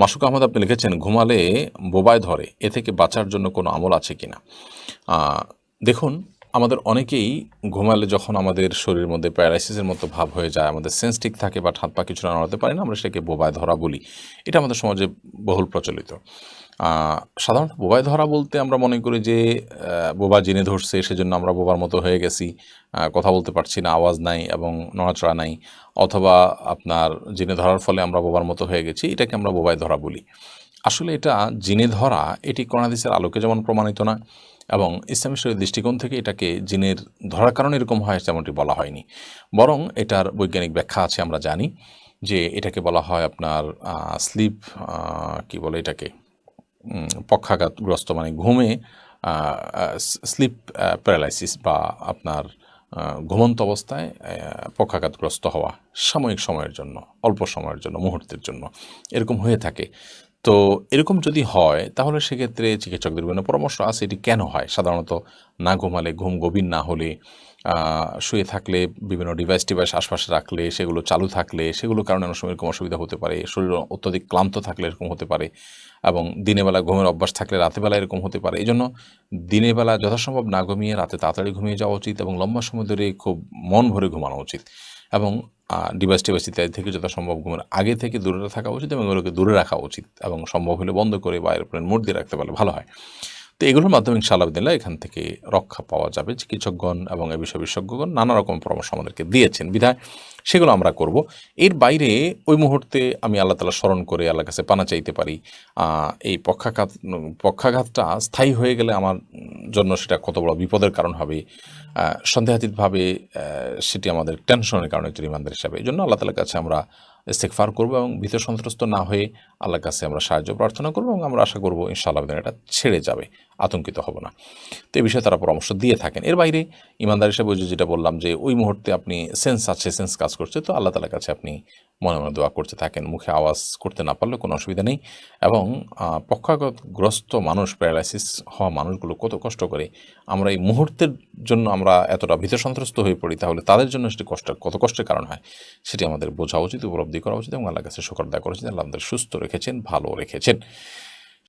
মাসুক আহমদ, আপনি লিখেছেন, ঘুমালে বোবায় ধরে, এ থেকে বাঁচার জন্য কোনো আমল আছে কি না দেখুন, আমাদের অনেকেই ঘুমালে যখন আমাদের শরীরের মধ্যে প্যারালাইসিসের মতো ভাব হয়ে যায়, আমাদের সেন্স ঠিক থাকে বা হাত পা কিছু নাড়াতে পারি না, আমরা সেটাকে বোবায় ধরা বলি। এটা আমাদের সমাজে বহুল প্রচলিত। সাধারণত বোবায় ধরা বলতে আমরা মনে করি যে বোবা জিনে ধরছে, সেজন্য আমরা বোবার মতো হয়ে গেছি। কথা বলতে পারছি না, আওয়াজ নাই এবং নড়াচড়া নাই। অথবা আপনার জেনে ধরার ফলে আমরা বোবার মতো হয়ে গেছি, এটাকে আমরা বোবায় ধরা বলি। আসলে এটা জিনে ধরা, এটি করোনাদিসের আলোকে যেমন প্রমাণিত না, এবং ইসলামী শরীর দৃষ্টিকোণ থেকে এটাকে জিনের ধরার কারণে এরকম হয়, তেমনটি বলা হয়নি। বরং এটার বৈজ্ঞানিক ব্যাখ্যা আছে, আমরা জানি যে, এটাকে বলা হয় আপনার স্লিপ কি বলে এটাকে? পক্ষাঘাতগ্রস্ত মানে ঘুমে স্লিপ প্যারালাইসিস বা আপনার ঘুমন্ত অবস্থায় পক্ষাঘাতগ্রস্ত হওয়া সাময়িক সময়ের জন্য, অল্প সময়ের জন্য, মুহূর্তের জন্য এরকম হয়ে থাকে। তো এরকম যদি হয়, তাহলে সেক্ষেত্রে চিকিৎসকদের বিভিন্ন পরামর্শ আছে, এটি কেন হয়? সাধারণত না ঘুমালে ঘুম গভীর না হলে শুয়ে থাকলে, বিভিন্ন ডিভাইস টিভাইস আশপাশে রাখলে, সেগুলো চালু থাকলে, সেগুলোর কারণে অনেক সময় এরকম অসুবিধা হতে পারে, শরীর অত্যধিক ক্লান্ত থাকলে এরকম হতে পারে, এবং দিনের বেলা ঘুমের অভ্যাস থাকলে রাতের বেলা এরকম হতে পারে। এই জন্য দিনের বেলা যথাসম্ভব না ঘুমিয়ে রাতে তাড়াতাড়ি ঘুমিয়ে যাওয়া উচিত এবং লম্বা সময় ধরে খুব মন ভরে ঘুমানো উচিত। এবং ডিভাইস টিভাইস ইত্যাদি থেকে যথাসম্ভব ঘুমের আগে থেকে দূরে থাকা উচিত এবং এগুলোকে দূরে রাখা উচিত এবং সম্ভব হলে বন্ধ করে বা এরোপ্লেন মোড দিয়ে রাখতে পারলে ভালো হয়। তো এগুলোর মাধ্যমে ইনশাআল্লাহ দিল্লা এখান থেকে রক্ষা পাওয়া যাবে। চিকিৎসকগণ এবং এ বিষয়ে বিশেষজ্ঞগণ নানা রকম পরামর্শ আমাদেরকে দিয়েছেন। বিধায় সেগুলো আমরা করব। এর বাইরে ওই মুহূর্তে আমি আল্লাহ তালা স্মরণ করে আল্লাহর কাছে পানা চাইতে পারি। এই পক্ষাঘাত, পক্ষাঘাতটা স্থায়ী হয়ে গেলে আমার জন্য সেটা কত বড় বিপদের কারণ হবে সন্দেহাতীতভাবে সেটি আমাদের টেনশনের কারণে, একটি রিমান্ডার হিসাবে। এই জন্য আল্লাহ তালার কাছে আমরা ইস্তেকফার করব এবং ভীত সন্ত্রস্ত না হয়ে আল্লাহর কাছে আমরা সাহায্য প্রার্থনা করব এবং আমরা আশা করব ইনশাআল্লাহ এটা ছেড়ে যাবে আতঙ্কিত হব না। তো এই বিষয়ে তারা পরামর্শ দিয়ে থাকেন। এর বাইরে ইমানদার হিসেবে যেটা বললাম যে ওই মুহূর্তে আপনি সেন্স আছে সেন্স কাজ করছে তো আল্লাহ তালার কাছে আপনি মনে মনে দোয়া করতে থাকেন। মুখে আওয়াজ করতে না পারলে কোনো অসুবিধা নেই এবং আহ, পক্ষাঘাতগ্রস্ত মানুষ প্যারালাইসিস হওয়া মানুষগুলো কত কষ্ট করে। আমরা এই মুহূর্তের জন্য আমরা এতটা ভীত সন্ত্রস্ত হয়ে পড়ি তাহলে তাদের জন্য সেটি কষ্ট কত কষ্টের কারণ হয় সেটি আমাদের বোঝা উচিত উপলব্ধি করা উচিত এবং আল্লাহ কাছে শোকর দেয়া করা উচিত। আল্লাহ আমাদের সুস্থ রেখেছেন, ভালো রেখেছেন।